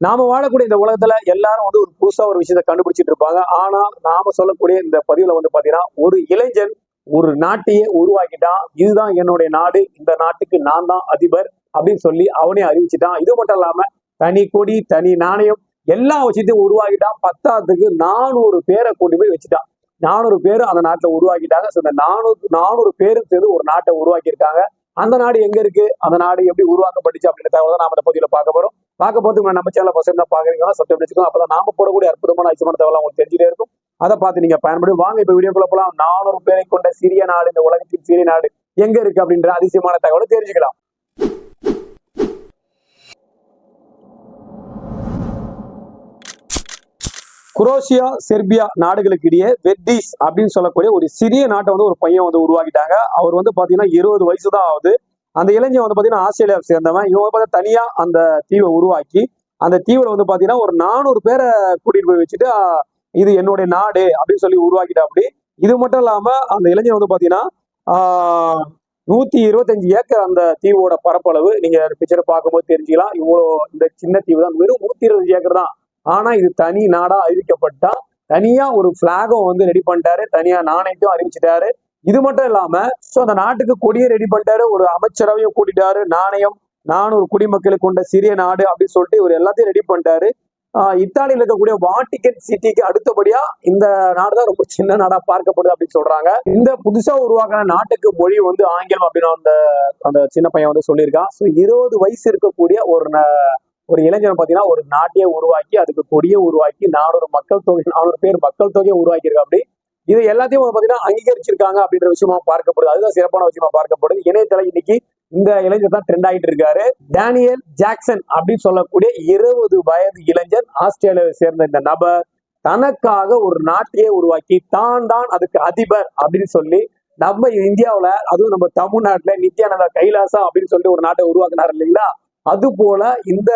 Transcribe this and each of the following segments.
நாம வாழக்கூடிய இந்த உலகத்துல எல்லாரும் வந்து ஒரு புதுசா ஒரு விஷயத்த கண்டுபிடிச்சிட்டு இருப்பாங்க. ஆனா நாம சொல்லக்கூடிய இந்த பதிவுல வந்து பாத்தீங்கன்னா ஒரு இளைஞன் ஒரு நாட்டையே உருவாக்கிட்டான். இதுதான் என்னுடைய நாடு. இந்த நாட்டுக்கு நான் தான் அதிபர் அப்படின்னு சொல்லி அவனே அறிவிச்சிட்டான். இது மட்டும் இல்லாம தனி கொடி தனி நாணயம் எல்லா விஷயத்தையும் உருவாக்கிட்டான். பத்தாத்துக்கு நானூறு பேரை கொண்டு போய் வச்சுட்டான். நானூறு பேர் அந்த நாட்டை உருவாக்கிட்டாங்க. ஸோ இந்த நானூறு நானூறு பேரும் சேர்ந்து ஒரு நாட்டை உருவாக்கியிருக்காங்க. அந்த நாடு எங்க இருக்கு? அந்த நாடு எப்படி உருவாக்கப்பட்டுச்சு அப்படின்ற தகவல் தான் நாம இந்த பதிவுல பார்க்க போறோம். பார்க்க போகிறதுக்கு நம்ம சேனல் பசங்க தான் பாக்குறீங்கன்னா சப்ஸ்கிரைப் வச்சுக்கோங்க அப்பதான் நாம போடக்கூடிய அற்புதமான ஐசமான தகவல் உங்களுக்கு தெரிஞ்சுட்டே இருக்கும். அதை பார்த்து நீங்க பயன்படி வாங்க. இப்ப வீடியோக்குள்ள போகலாம் நானூறு பேரை கொண்ட சிறிய நாடு இந்த உலகத்தின் சிறிய நாடு எங்க இருக்கு அப்படின்ற அதிசயமான தகவலை தெரிஞ்சுக்கலாம். குரோஷியா செர்பியா நாடுகளுக்கு இடையே வெட்டிஸ் அப்படின்னு சொல்லக்கூடிய ஒரு சிறிய நாட்டை வந்து ஒரு பையன் வந்து உருவாக்கிட்டாங்க. அவர் வந்து பாத்தீங்கன்னா இருபது வயசு தான் ஆகுது. அந்த இளைஞன் வந்து பார்த்தீங்கன்னா ஆஸ்திரேலியாவை சேர்ந்தவன். இவன் பார்த்தா தனியாக அந்த தீவை உருவாக்கி அந்த தீவில் வந்து பார்த்தீங்கன்னா ஒரு நானூறு பேரை கூட்டிகிட்டு போய் வச்சுட்டு இது என்னுடைய நாடு அப்படின்னு சொல்லி உருவாக்கிட்டா அப்படி இது மட்டும் இல்லாமல் அந்த இளைஞன் வந்து பார்த்தீங்கன்னா நூற்றி இருபத்தஞ்சு ஏக்கர் அந்த தீவோட பரப்பளவு நீங்கள் பிக்சரை பார்க்கும்போது தெரிஞ்சுக்கலாம். இவ்வளோ இந்த சின்ன தீவு தான். வெறும் நூற்றி இருபத்தஞ்சு ஏக்கர் தான். ஆனால் இது தனி நாடாக அறிவிக்கப்பட்டா தனியாக ஒரு ஃப்ளாகும் வந்து ரெடி பண்ணிட்டாரு. தனியாக நாணயத்தையும் அறிவிச்சிட்டாரு. இது மட்டும் இல்லாம சோ அந்த நாட்டுக்கு கொடியை ரெடி பண்ணிட்டாரு. ஒரு அமைச்சரவையும் கூட்டிட்டாரு. நாணயம் நானூறு குடிமக்களை கொண்ட சிறிய நாடு அப்படின்னு சொல்லிட்டு இவர் எல்லாத்தையும் ரெடி பண்ணிட்டாரு. இத்தாலியில் இருக்கக்கூடிய வாட்டிகன் சிட்டிக்கு அடுத்தபடியா இந்த நாடு தான் ரொம்ப சின்ன நாடா பார்க்கப்படுது அப்படின்னு சொல்றாங்க. இந்த புதுசா உருவாக்கின நாட்டுக்கு மொழி வந்து ஆங்கிலம் அப்படின்னு அந்த அந்த சின்ன பையன் வந்து சொல்லியிருக்கான். ஸோ இருபது வயசு இருக்கக்கூடிய ஒரு ந- ஒரு இளைஞன் பாத்தீங்கன்னா ஒரு நாட்டையே உருவாக்கி அதுக்கு கொடியை உருவாக்கி நானூறு மக்கள் தொகை நானூறு பேர் மக்கள் தொகையை உருவாக்கியிருக்கா அப்படி. இது எல்லாத்தையும் வந்து பாத்தீங்கன்னா அங்கீகரிச்சிருக்காங்க அப்படின்ற விஷயமா பார்க்கப்படுது. அதுதான் சிறப்பான விஷயமா பார்க்கப்படுது. இணையதள இன்னைக்கு இந்த இளைஞர் தான் ட்ரெண்ட் ஆகிட்டு இருக்காரு. டேனியல் ஜாக்சன் அப்படின்னு சொல்லக்கூடிய இருபது வயது இளைஞர் ஆஸ்திரேலியாவை சேர்ந்த இந்த நபர் தனக்காக ஒரு நாட்டையே உருவாக்கி தான் தான் அதுக்கு அதிபர் அப்படின்னு சொல்லி நம்ம இந்தியாவில் அதுவும் நம்ம தமிழ்நாட்டுல நித்யானந்தா கைலாசா அப்படின்னு சொல்லி ஒரு நாட்டை உருவாக்குனார் இல்லைங்களா? அது போல இந்த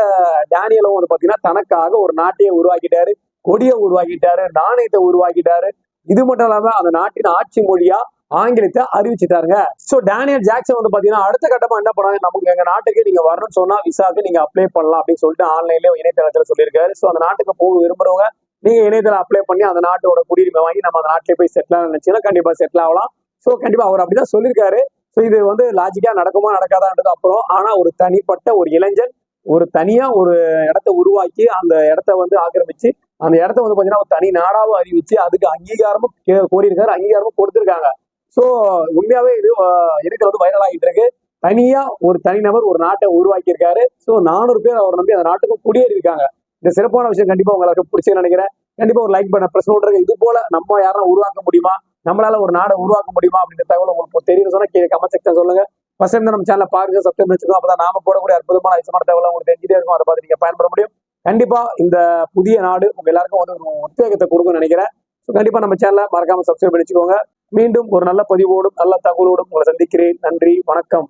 டேனியலும் வந்து பாத்தீங்கன்னா தனக்காக ஒரு நாட்டையே உருவாக்கிட்டாரு கொடியை உருவாக்கிட்டாரு நாணயத்தை உருவாக்கிட்டாரு. இது மட்டும் இல்லாம அந்த நாட்டின் ஆட்சி மொழியா ஆங்கிலத்தை அறிவிச்சிட்டாருங்க. சோ டேனியல் ஜாக்சன் வந்து பாத்தீங்கன்னா அடுத்த கட்டமா என்ன பண்ணாங்க நமக்கு எங்க நாட்டுக்கு நீங்க வரணும்னு சொன்னா விசாக்கு நீங்க அப்ளை பண்ணலாம் அப்படின்னு சொல்லிட்டு ஆன்லைன்ல இணையதளத்துல சொல்லியிருக்காரு. சோ அந்த நாட்டுக்கு போக விரும்புறவங்க நீங்க இணையதளம் அப்ளை பண்ணி அந்த நாட்டோட குடியுரிமை வாங்கி நம்ம அந்த நாட்டிலே போய் செட்டில் நினைச்சீங்கன்னா கண்டிப்பா செட்டில் ஆகலாம். சோ கண்டிப்பா அவர் அப்படிதான் சொல்லியிருக்காரு. சோ இது வந்து லாஜிக்கா நடக்குமா நடக்காதான்றது அப்புறம் ஆனா ஒரு தனிப்பட்ட ஒரு இளைஞன் ஒரு தனியா ஒரு இடத்த உருவாக்கி அந்த இடத்த வந்து ஆக்கிரமிச்சு அந்த இடத்த வந்து பாத்தீங்கன்னா ஒரு தனி நாடாவும் அறிவிச்சு அதுக்கு அங்கீகாரமும் கோரியிருக்காரு அங்கீகாரமும் கொடுத்துருக்காங்க. சோ உண்மையாவே இது ஆஹ், எனக்கு வந்து வைரல் ஆகிட்டு இருக்கு. தனியா ஒரு தனிநபர் ஒரு நாட்டை உருவாக்கியிருக்காரு. ஸோ சோ நானூறு பேர் அவர் நம்பி அந்த நாட்டுக்கும் குடியேறி இருக்காங்க இந்த சிறப்பான விஷயம் கண்டிப்பா உங்களுக்கு பிடிச்சுன்னு நினைக்கிறேன். கண்டிப்பா ஒரு லைக் பண்ண பிரச்சனை விட்ருங்க இது போல நம்ம யாரும் உருவாக்க முடியுமா? நம்மளால ஒரு நாடை உருவாக்க முடியுமா? அப்படின்ற தகவல் உங்களுக்கு தெரியும் சொன்னா கமெண்ட் செக்ஷன் சொல்லுங்க. ஃபர்ஸ்ட் டைம் நம்ம சேனல் பாருங்க சப்ஸ்கிரைப் வச்சுக்கோ அப்பதான் நாம போடக்கூடிய அற்புதமான ஐசமான தகவல் உங்களுக்கு தெரிஞ்சுட்டே இருக்கும். அதை பார்த்து நீங்க பயன்பட முடியும். கண்டிப்பா இந்த புதிய நாடு உங்க எல்லாருக்கும் வந்து ஒரு உத்வேகத்தை கொடுக்கும்னு நினைக்கிறேன். ஸோ கண்டிப்பா நம்ம சேனலை மறக்காம சப்ஸ்கிரைப் பண்ணி வச்சுக்கோங்க மீண்டும் ஒரு நல்ல பதிவோடும் நல்ல தகவலோடும் உங்களை சந்திக்கிறேன். நன்றி வணக்கம்.